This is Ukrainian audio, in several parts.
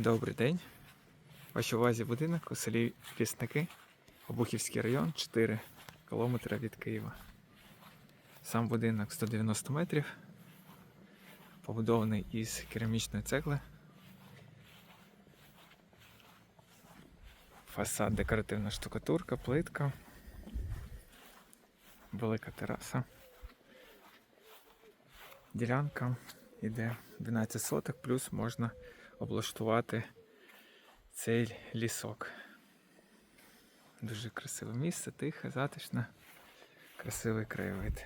Добрий день. Вашій увазі будинок у селі Лісники, Обухівський район, 4 кілометри від Києва. Сам будинок 190 метрів, побудований із керамічної цегли. Фасад декоративна штукатурка, плитка, велика тераса. Ділянка йде 12 соток, плюс можна облаштувати цей лісок. Дуже красиве місце, тихе, затишне, красивий краєвид.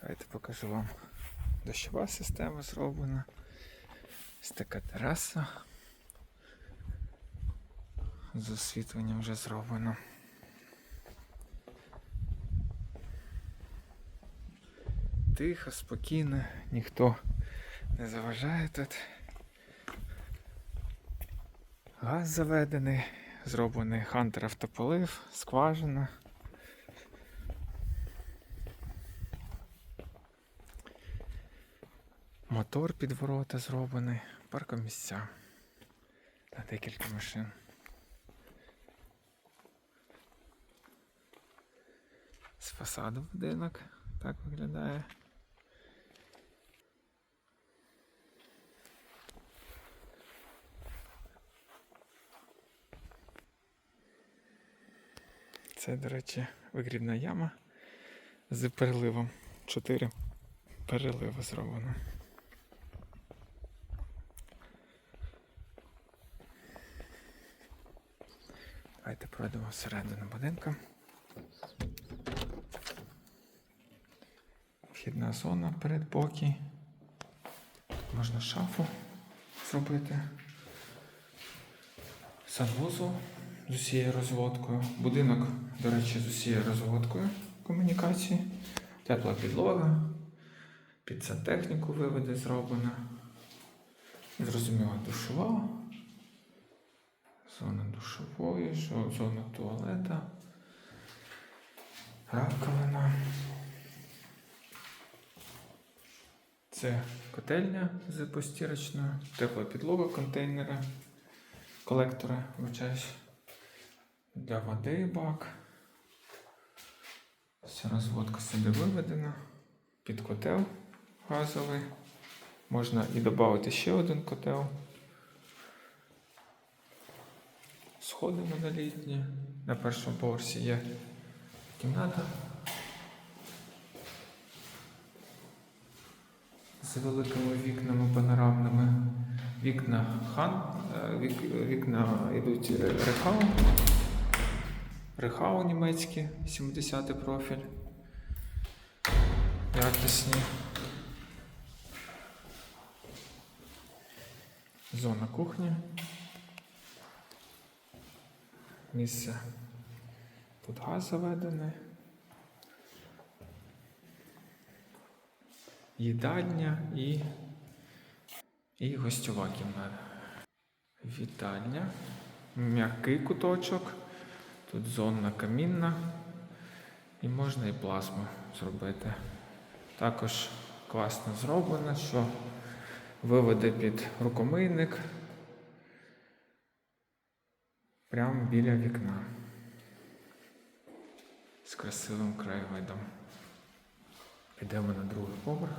Давайте покажу вам дощова система зроблена. Ось така тераса. З освітленням вже зроблено. Тихо, спокійно, ніхто не заважає тут. Газ заведений, зроблений хантер автополив, скважина. Мотор під ворота зроблений, паркомісця та декілька машин. З фасаду будинок так виглядає. Це, до речі, вигрібна яма з переливом. Чотири переливи зроблено. Давайте пройдемо всередину будинку. Вхідна зона передбокій. Можна шафу зробити. Санвузол з усією розводкою. Будинок, до речі, з усією розводкою комунікації. Тепла підлога. Під сантехніку виведе зроблена. Зрозуміло, душова. Зона душової, зона туалета. Раковина. Це котельня з постірочною, тепла підлога контейнера, колектора, вибачаюсь, для води бак. Вся розводка сюди виведена. Під котел газовий. Можна і додати ще один котел. Сходи монолітні. На першому поверсі є кімната. з великими вікнами панорамними. Вікна хан, е, вік, вікна йдуть е, рехау. Рехау німецькі, 70 профіль. Якісні. Зона кухні. Місце. Тут газ заведений. їдальня і, і гостьова кімната. Вітальня, м'який куточок, тут зона камінна і можна і плазму зробити. Також класно зроблено, що виведе під рукомийник прямо біля вікна з красивим краєвидом. Підемо на другий поверх.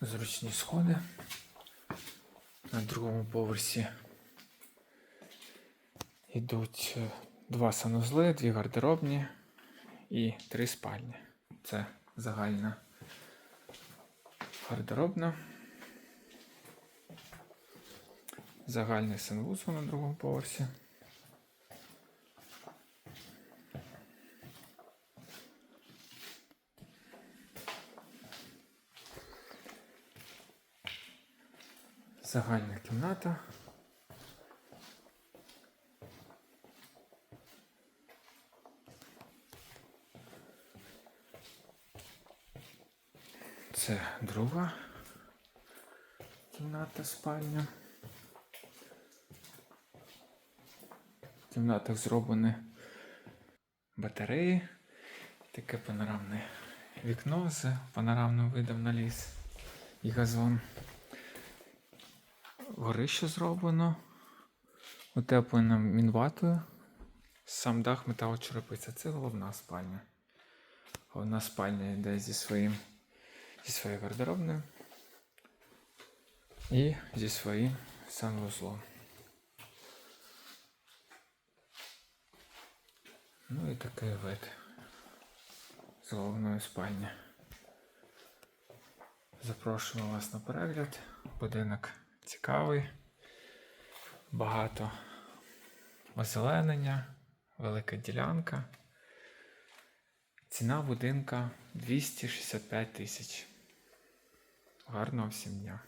Зручні сходи. На другому поверсі йдуть е, два санузли, дві гардеробні і три спальні. Це загальна гардеробна. Загальний санвузол на другому поверсі. Загальна кімната. Це друга кімната спальня. В кімнатах зроблені батареї, таке панорамне вікно з панорамним видом на ліс. і газон. Горище зроблено. Утеплено мінватою. Сам дах металочерепиця. Це головна спальня. Головна спальня йде зі своїм зі своєю гардеробною і зі своїм санвузлом. Ну і такий вид з головної спальні. Запрошуємо вас на перегляд. Будинок цікавий, багато озеленення, велика ділянка. Ціна будинка 265 тисяч. Гарного всім дня!